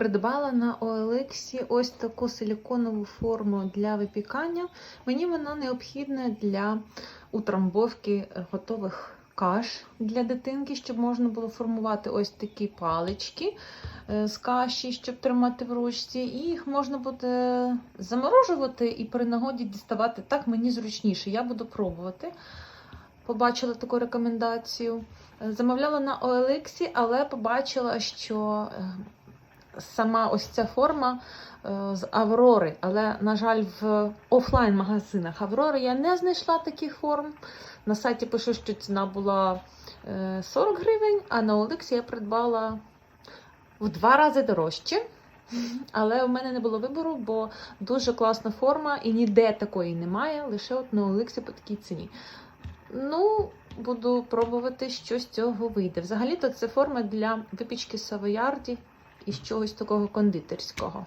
Придбала на OLX ось таку силіконову форму для випікання. Мені вона необхідна для утрамбовки готових каш для дитинки, щоб можна було формувати ось такі палички е, з каші, щоб тримати в ручці. І їх можна буде заморожувати і при нагоді діставати. Так мені зручніше. Я буду пробувати. Побачила таку рекомендацію. Е, Замовляла на OLX, але побачила, що е, сама ось ця форма е, з Аврори. Але, на жаль, в офлайн-магазинах Аврори я не знайшла таких форм. На сайті пишу, що ціна була е, 40 гривень, а на OLX я придбала в два рази дорожче. Але у мене не було вибору, бо дуже класна форма і ніде такої немає, лише от на OLX по такій ціні. Ну, буду пробувати, що з цього вийде. Взагалі-то це форма для випічки савоярді і чогось такого кондитерського.